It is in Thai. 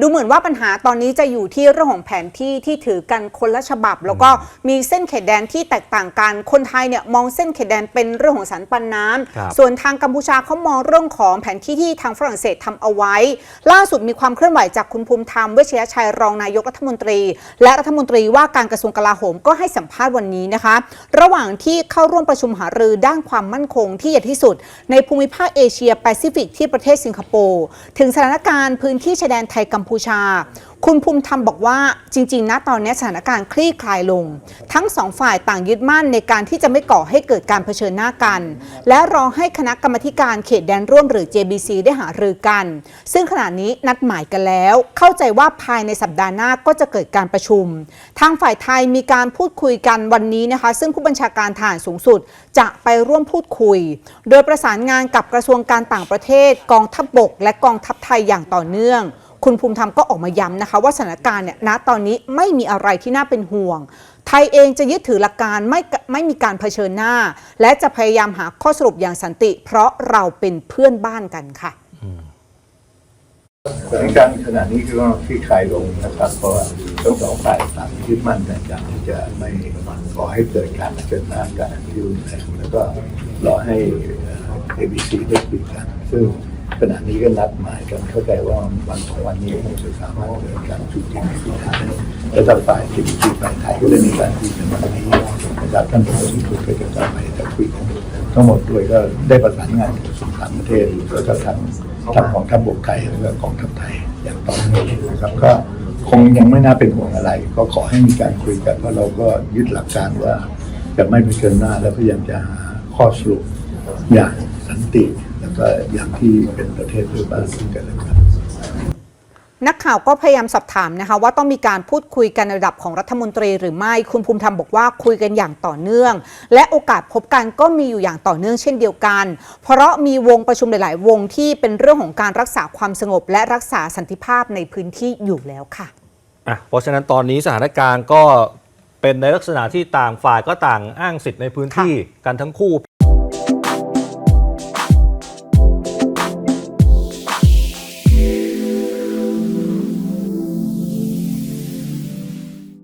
ดูเหมือนว่าปัญหาตอนนี้จะอยู่ที่เรื่องของแผนที่ที่ถือกันคนละฉบับ แล้วก็มีเส้นเขตแดนที่แตกต่างกัน คนไทยเนี่ยมองเส้นเขตแดนเป็นเรื่องของสันปันน้ำครับส่วนทางกัมพูชาเขามองเรื่องของแผนที่ที่ทางฝรั่งเศสทำเอาไว้ ล่าสุดมีความเคลื่อนไหวจากคุณภูมิธรรมเวชยชัยรองนายกรัฐมนตรี และรัฐมนตรีว่าการกระทรวงกลาโหมก็ให้สัมภาษณ์วันนี้นะคะ ระหว่างที่เข้าร่วมประชุมหารือด้านความมั่นคงที่ใหญ่ที่สุด ในภูมิภาคเอเชียแปซิฟิกที่ประเทศสิงคโปร์ถึงสถานการณ์พื้นที่ชายแดนไทยกัมพูชา คุณภูมิธรรมบอกว่าจริง ๆ นะตอนนี้สถานการณ์คลี่คลายลง ทั้งสองฝ่ายต่างยึดมั่นในการที่จะไม่ก่อให้เกิดการเผชิญหน้ากัน และรอให้คณะกรรมการเขตแดนร่วมหรือ JBC ได้หารือกัน ซึ่งขณะนี้นัดหมายกันแล้ว เข้าใจว่าภายในสัปดาห์หน้าก็จะเกิดการประชุม ทางฝ่ายไทยมีการพูดคุยกันวันนี้นะคะ ซึ่งผู้บัญชาการทหารสูงสุดจะไปร่วมพูดคุย โดยประสานงานกับกระทรวงการต่างประเทศ กองทัพบบก และกองทัพไทยอย่างต่อเนื่อง คุณภูมิธรรมก็ออกมาย้ำนะคะ ว่าสถานการณ์เนี่ยณตอนนี้ไม่มีอะไรที่น่าเป็นห่วง ไทยเองจะยึดถือหลักการไม่ไม่มีการเผชิญหน้า และจะพยายามหาข้อสรุปอย่างสันติ เพราะเราเป็นเพื่อนบ้านกันค่ะสถานการณ์ขณะนี้ก็คลี่คลายลงนะครับ เพราะว่าทั้งสองฝ่ายต่างยึดมั่นในการที่จะไม่ขอให้เกิดการเผชิญหน้ากันที่รุนแรงแล้วก็รอให้เอบีซีได้คุยกันซึ่ง ขณะนี้ก็นัดหมายกันเข้าใจว่าวันสองวันนี้คงจะสามารถเกิดการจุดยืนคุยกันและทางฝ่ายเอบีซีฝ่ายไทยก็ได้มีการคุยกันวันนี้นะครับท่านผู้ที่คุยก็จะกลับไปจะคุยกันทั้งหมดด้วยก็ได้ประสานงานกับกระทรวงต่างประเทศแล้วก็ทางทางของทัพบกไทยแล้วก็กองทัพไทยอย่างต่อเนื่องนะครับก็คงยังไม่น่าเป็นห่วงอะไร ก็ขอให้มีการคุยกันเพราะเราก็ยึดหลักการว่าจะไม่เผชิญหน้าแล้วพยายามจะหาข้อสรุปอย่างสันติ ก็อย่างที่เป็นประเทศเพื่อนบ้านซึ่งกันและกันนักข่าวก็พยายามสอบถามนะคะว่าต้องมีการพูดคุยกันในระดับของรัฐมนตรีหรือไม่ คุณภูมิธรรมบอกว่าคุยกันอย่างต่อเนื่อง และโอกาสพบกันก็มีอยู่อย่างต่อเนื่องเช่นเดียวกัน เพราะมีวงประชุมหลาย ๆ วงที่เป็นเรื่องของการรักษาความสงบ และรักษาสันติภาพในพื้นที่อยู่แล้วค่ะอะเพราะฉะนั้นตอนนี้สถานการณ์ก็เป็นในลักษณะที่ต่างฝ่ายก็ต่างอ้างสิทธิ์ในพื้นที่กันทั้งคู่